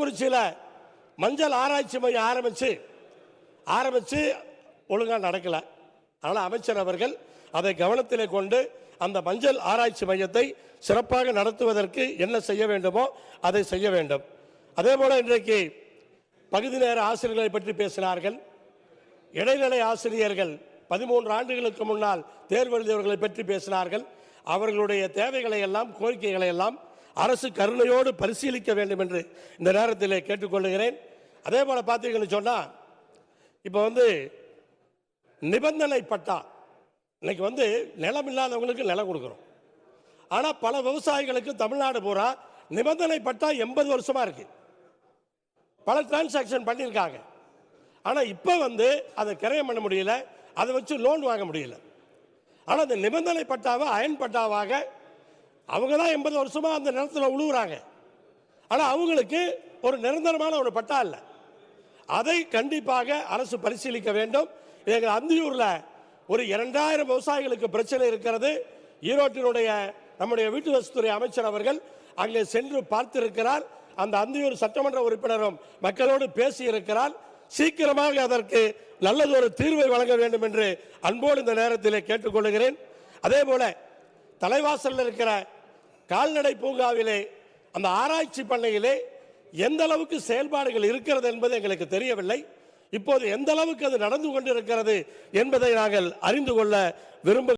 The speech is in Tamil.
குறிச்சியில் மஞ்சள் ஆராய்ச்சி மையம் ஆரம்பித்து ஆரம்பித்து ஒழுங்காக நடக்கலை. அதனால் அமைச்சர் அவர்கள் அதை கவனத்தில் கொண்டு அந்த மஞ்சள் ஆராய்ச்சி மையத்தை சிறப்பாக நடத்துவதற்கு என்ன செய்ய வேண்டுமோ அதை செய்ய வேண்டும். அதே போல இன்றைக்கு பகுதி நேர ஆசிரியர்களை பற்றி பேசினார்கள். இடைநிலை ஆசிரியர்கள் பதிமூன்று ஆண்டுகளுக்கு முன்னால் தேர்வு எழுதியவர்களை பற்றி பேசினார்கள். அவர்களுடைய தேவைகளை எல்லாம் கோரிக்கைகளை எல்லாம் அரசு கருணையோடு பரிசீலிக்க வேண்டும் என்று இந்த நேரத்தில் கேட்டுக்கொள்கிறேன். அதே போல பார்த்தீங்கன்னு சொன்னால் இப்போ வந்து நிபந்தனை பட்டா இன்னைக்கு வந்து நிலம் இல்லாதவங்களுக்கு நிலம் கொடுக்குறோம். ஆனால் பல விவசாயிகளுக்கு தமிழ்நாடு பூரா நிபந்தனை பட்டா எண்பது வருஷமாக இருக்கு. பல டிரான்சாக்ஷன் பண்ணியிருக்காங்க. ஆனால் இப்போ வந்து அதை கிரயம் பண்ண முடியல அதை வச்சு லோன் வாங்க முடியல. ஆனால் அந்த நிபந்தனை பட்டாவை அயன் பட்டாவாக அவங்க தான் எண்பது வருஷமாக அந்த நிலத்தில் உழுவுறாங்க. ஆனால் அவங்களுக்கு ஒரு நிரந்தரமான ஒரு பட்டா இல்லை. அதை கண்டிப்பாக அரசு பரிசீலிக்க வேண்டும். எங்கள் அந்தியூரில் ஒரு இரண்டாயிரம் விவசாயிகளுக்கு பிரச்சனை இருக்கிறது. ஈரோட்டினுடைய நம்முடைய வீட்டு வசதித்துறை அமைச்சர் அவர்கள் அங்கே சென்று பார்த்திருக்கிறார். அந்த அந்தியூர் சட்டமன்ற உறுப்பினரும் மக்களோடு பேசியிருக்கிறார். சீக்கிரமாக அதற்கு நல்லதொரு தீர்வை வழங்க வேண்டும் என்று அன்போடு இந்த நேரத்தில் கேட்டுக்கொள்கிறேன். அதே போல தலைவாசலில் இருக்கிற கால்நடை பூங்காவிலே அந்த ஆராய்ச்சி பண்ணையிலே எந்த அளவுக்கு செயல்பாடுகள் இருக்கிறது என்பது எங்களுக்கு தெரியவில்லை. இப்போது எந்த அளவுக்கு அது நடந்து கொண்டிருக்கிறது என்பதை நாங்கள் அறிந்து கொள்ள விரும்ப